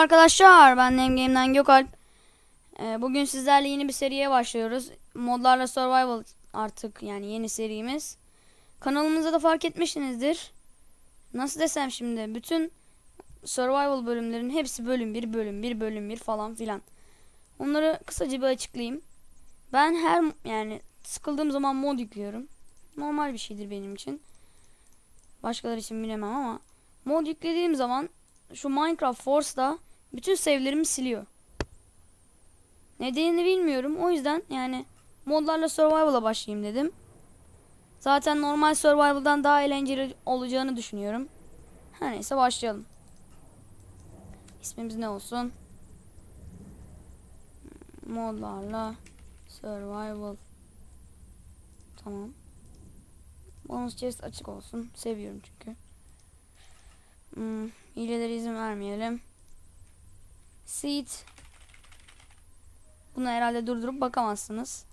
arkadaşlar, ben Game'den Gökalp. Ee, bugün sizlerle yeni bir seriye başlıyoruz. Modlarla Survival artık yani yeni serimiz. Kanalımızda da fark etmişsinizdir. Nasıl desem şimdi, bütün Survival bölümlerin hepsi bölüm 1, bölüm 1, bölüm 1 falan filan. Onları kısaca bir açıklayayım. Ben her yani sıkıldığım zaman mod yüklüyorum. Normal bir şeydir benim için. Başkaları için bilemem ama mod yüklediğim zaman şu Minecraft Force'da bütün save'lerimi siliyor. Nedenini bilmiyorum. O yüzden yani modlarla survival'a başlayayım dedim. Zaten normal survival'dan daha eğlenceli olacağını düşünüyorum. Her neyse başlayalım. İsmimiz ne olsun? Modlarla survival. Tamam. Bonus chest açık olsun. Seviyorum çünkü. Hmm, hilelere izin vermeyelim. Seed. Bunu herhalde durdurup bakamazsınız.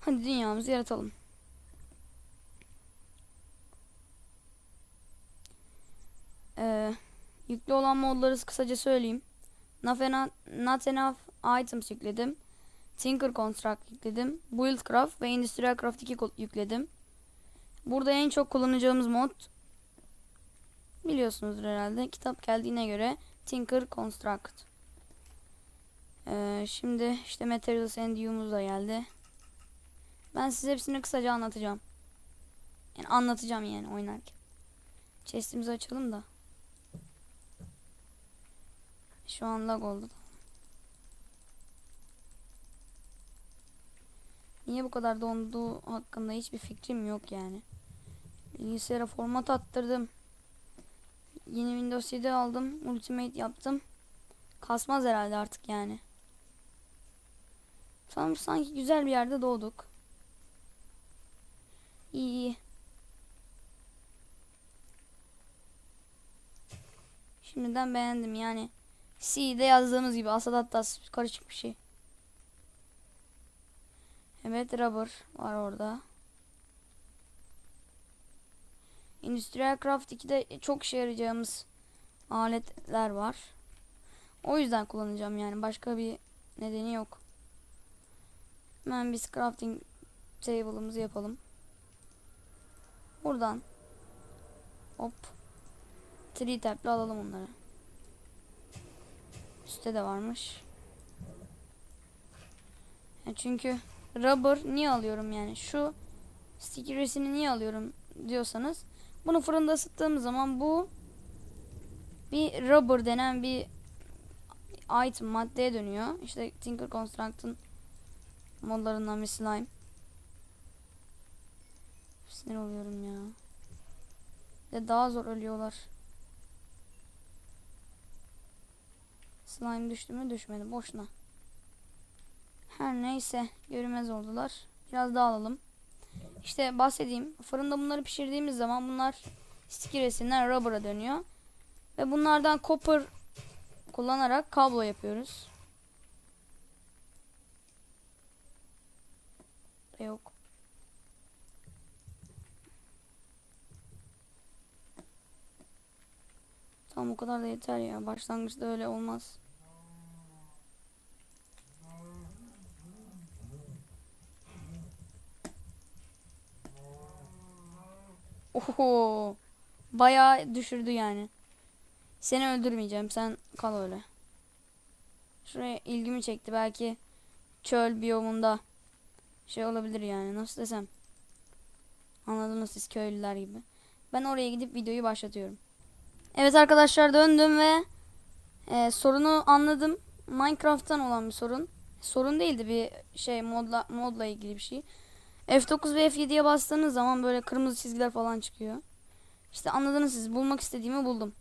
Hadi dünyamızı yaratalım. Ee, yüklü olan modları kısaca söyleyeyim. Not enough, not enough items yükledim. Tinker Construct yükledim. Buildcraft ve Industrial Craft 2 yükledim. Burada en çok kullanacağımız mod biliyorsunuzdur herhalde. Kitap geldiğine göre Tinker Construct. Ee, şimdi işte Materials and Humus da geldi. Ben size hepsini kısaca anlatacağım. Yani anlatacağım yani oynarken. Chest'imizi açalım da. Şu an lag oldu. Niye bu kadar donduğu hakkında hiçbir fikrim yok yani. Bilgisayara format attırdım. Yeni Windows 7 aldım. Ultimate yaptım. Kasmaz herhalde artık yani. Tam sanki güzel bir yerde doğduk. İyi. Şimdiden beğendim yani. C'de yazdığımız gibi asad hatta karışık bir şey. Evet rubber var orada. Industrial Craft 2'de çok işe yarayacağımız aletler var. O yüzden kullanacağım yani. Başka bir nedeni yok. Hemen biz crafting table'ımızı yapalım. Buradan hop 3 tap'le alalım onları. Üstte de varmış. Ya çünkü rubber niye alıyorum yani? Şu stickers'ini niye alıyorum diyorsanız bunu fırında ısıttığım zaman bu bir rubber denen bir item maddeye dönüyor. İşte Tinker Construct'ın modlarından bir slime. Sinir oluyorum ya. Ve daha zor ölüyorlar. Slime düştü mü düşmedi boşuna. Her neyse görünmez oldular. Biraz daha alalım. İşte bahsedeyim. Fırında bunları pişirdiğimiz zaman bunlar sticky resimler rubber'a dönüyor. Ve bunlardan copper kullanarak kablo yapıyoruz. Yok. Tamam o kadar da yeter ya. Başlangıçta öyle olmaz. Oho. Bayağı düşürdü yani. Seni öldürmeyeceğim. Sen kal öyle. Şuraya ilgimi çekti. Belki çöl biyomunda şey olabilir yani. Nasıl desem. Anladınız siz köylüler gibi. Ben oraya gidip videoyu başlatıyorum. Evet arkadaşlar döndüm ve e, sorunu anladım. Minecraft'tan olan bir sorun. Sorun değildi bir şey modla modla ilgili bir şey. F9 ve F7'ye bastığınız zaman böyle kırmızı çizgiler falan çıkıyor. İşte anladınız siz. Bulmak istediğimi buldum.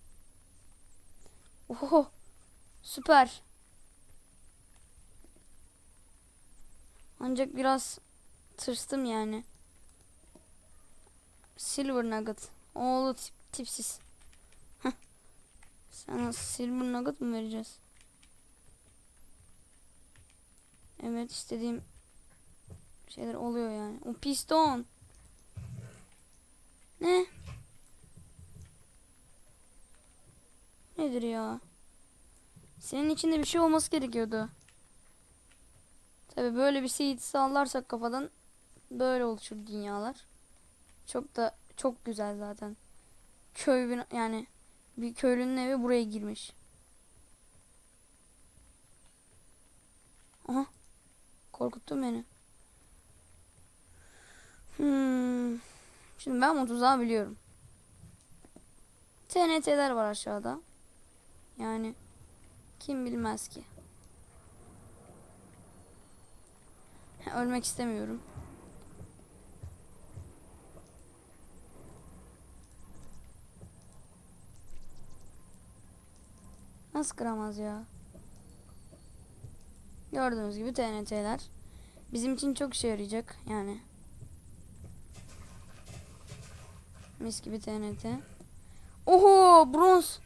Oho. Süper. Ancak biraz tırstım yani. Silver Nugget. Oğlu tip, tipsiz. Sana Silver Nugget mı vereceğiz? Evet istediğim şeyler oluyor yani. O piston. Ne? nedir ya? Senin içinde bir şey olması gerekiyordu. Tabi böyle bir seed sallarsak kafadan böyle oluşur dünyalar. Çok da çok güzel zaten. Köy yani bir köylünün evi buraya girmiş. Aha. Korkuttun beni. Hmm. Şimdi ben bu tuzağı biliyorum. TNT'ler var aşağıda. Yani kim bilmez ki. Ölmek istemiyorum. Nasıl kıramaz ya? Gördüğünüz gibi TNT'ler. Bizim için çok işe yarayacak yani. Mis gibi TNT. Oho bronz.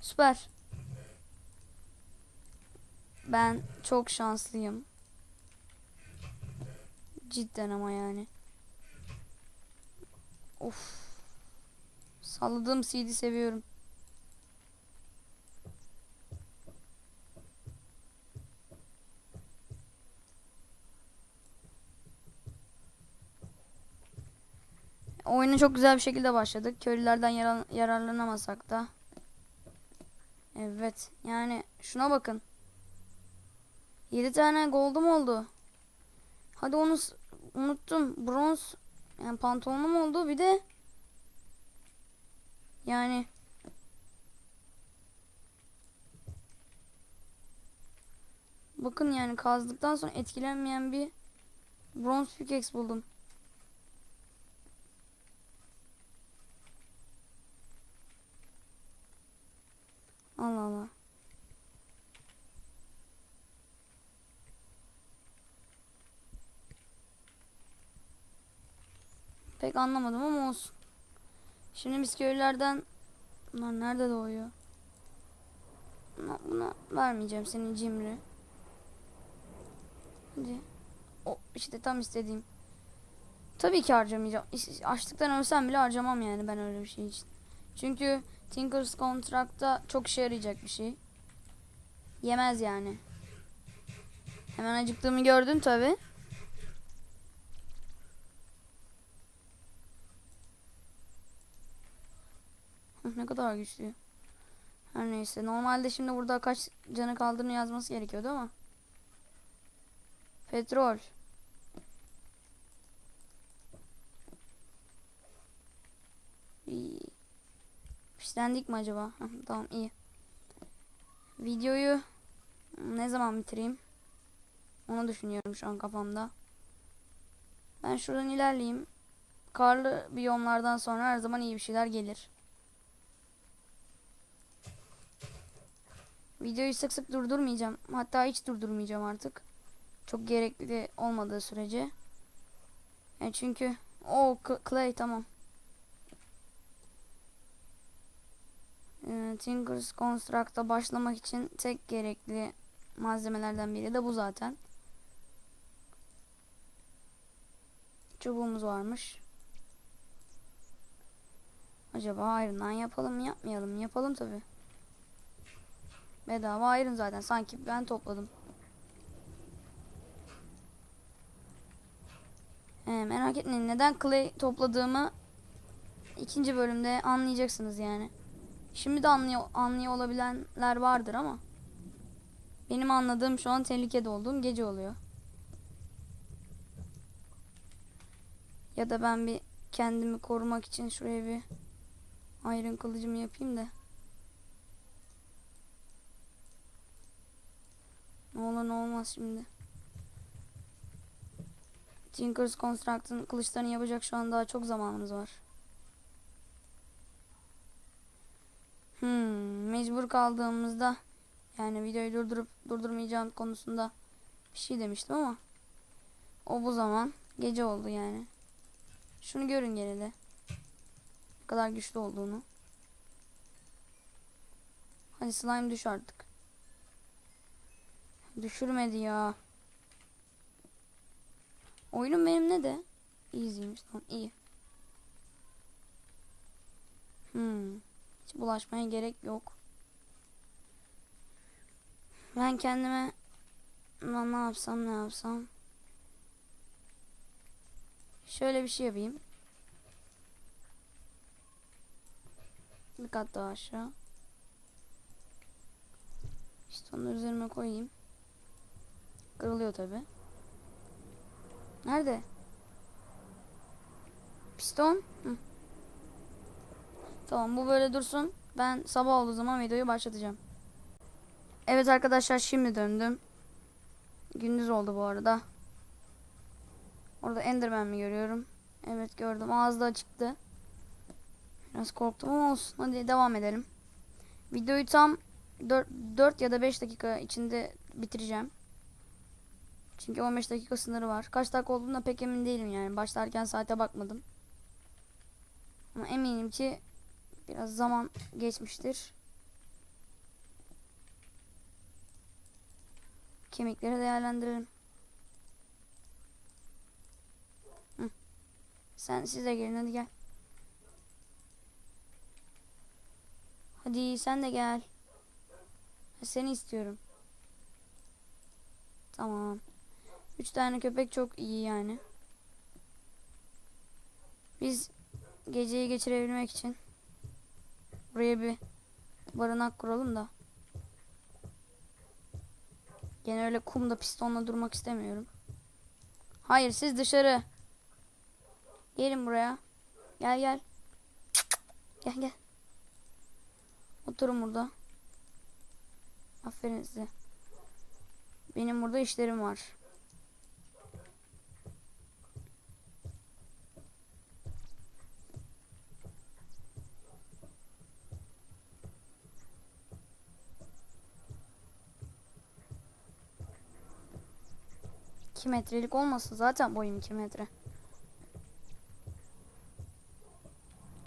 Süper. Ben çok şanslıyım. Cidden ama yani. Of. Salladığım CD seviyorum. Oyuna çok güzel bir şekilde başladık. Köylülerden yarar yararlanamasak da. Evet. Yani şuna bakın. 7 tane gold'um oldu. Hadi onu unuttum. Bronz yani pantolonum oldu. Bir de yani bakın yani kazdıktan sonra etkilenmeyen bir bronz pickaxe buldum. Allah Allah. Pek anlamadım ama olsun. Şimdi biz köylülerden bunlar nerede doğuyor? Buna, buna vermeyeceğim senin cimri. Hadi. O işte tam istediğim. Tabii ki harcamayacağım. Açlıktan ölsem bile harcamam yani ben öyle bir şey için. Çünkü Tinker's Contract'ta çok işe yarayacak bir şey. Yemez yani. Hemen acıktığımı gördün tabi. Ne kadar güçlü. Her neyse. Normalde şimdi burada kaç canı kaldığını yazması gerekiyordu ama. Petrol. İyi. Pislendik mi acaba? Tamam iyi. Videoyu ne zaman bitireyim? Onu düşünüyorum şu an kafamda. Ben şuradan ilerleyeyim. Karlı biyomlardan sonra her zaman iyi bir şeyler gelir. Videoyu sık sık durdurmayacağım. Hatta hiç durdurmayacağım artık. Çok gerekli olmadığı sürece. Yani çünkü o Clay tamam. Ee, Tinker's Construct'a başlamak için tek gerekli malzemelerden biri de bu zaten. Çubuğumuz varmış. Acaba Iron'dan yapalım mı yapmayalım mı? Yapalım tabi. Bedava Iron zaten. Sanki ben topladım. Ee, merak etmeyin. Neden Clay topladığımı ikinci bölümde anlayacaksınız yani. Şimdi de anlıyor, anlıyor olabilenler vardır ama benim anladığım şu an tehlikede olduğum gece oluyor. Ya da ben bir kendimi korumak için şuraya bir iron kılıcımı yapayım da. Ne olur ne olmaz şimdi. Tinker's Construct'ın kılıçlarını yapacak şu an daha çok zamanımız var. Hmm, mecbur kaldığımızda yani videoyu durdurup durdurmayacağım konusunda bir şey demiştim ama o bu zaman gece oldu yani. Şunu görün gene de. Ne kadar güçlü olduğunu. Hadi slime düş artık. Düşürmedi ya. Oyunum benim ne de? Easy'ymiş tamam iyi. Hmm. Hiç bulaşmaya gerek yok. Ben kendime Lan ne yapsam ne yapsam. Şöyle bir şey yapayım. Bir kat daha aşağı. İşte onu üzerime koyayım. Kırılıyor tabi. Nerede? Piston. Hı. Tamam bu böyle dursun. Ben sabah olduğu zaman videoyu başlatacağım. Evet arkadaşlar şimdi döndüm. Gündüz oldu bu arada. Orada Enderman mi görüyorum? Evet gördüm. Ağzı da açıktı. Biraz korktum ama olsun. Hadi devam edelim. Videoyu tam 4, 4 ya da 5 dakika içinde bitireceğim. Çünkü 15 dakika sınırı var. Kaç dakika olduğuna pek emin değilim yani. Başlarken saate bakmadım. Ama eminim ki biraz zaman geçmiştir. Kemikleri değerlendirelim. Hı. Sen siz de gelin hadi gel. Hadi sen de gel. Seni istiyorum. Tamam. Üç tane köpek çok iyi yani. Biz geceyi geçirebilmek için buraya bir barınak kuralım da. Gene öyle kumda pistonla durmak istemiyorum. Hayır siz dışarı. Gelin buraya. Gel gel. Gel gel. Oturun burada. Aferin size. Benim burada işlerim var. İki metrelik olmasın zaten boyum 2 metre.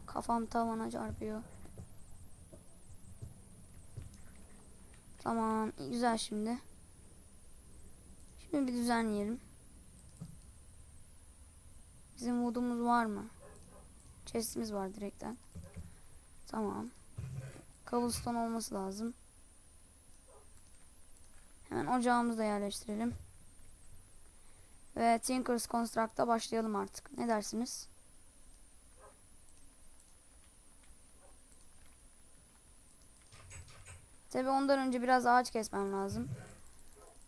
Kafam tavana çarpıyor. Tamam güzel şimdi. Şimdi bir düzenleyelim. Bizim wood'umuz var mı? Chest'imiz var direkten. Tamam. Cobblestone olması lazım. Hemen ocağımızı da yerleştirelim. Ve Tinker's Construct'a başlayalım artık. Ne dersiniz? Tabi ondan önce biraz ağaç kesmem lazım.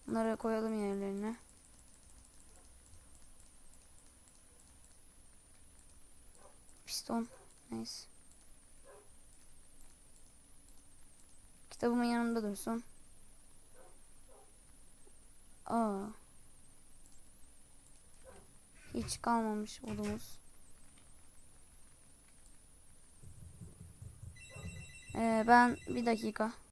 Bunları koyalım yerlerine. Piston. Neyse. Kitabımın yanında dursun. Aa. Hiç kalmamış odumuz. Ee, ben bir dakika.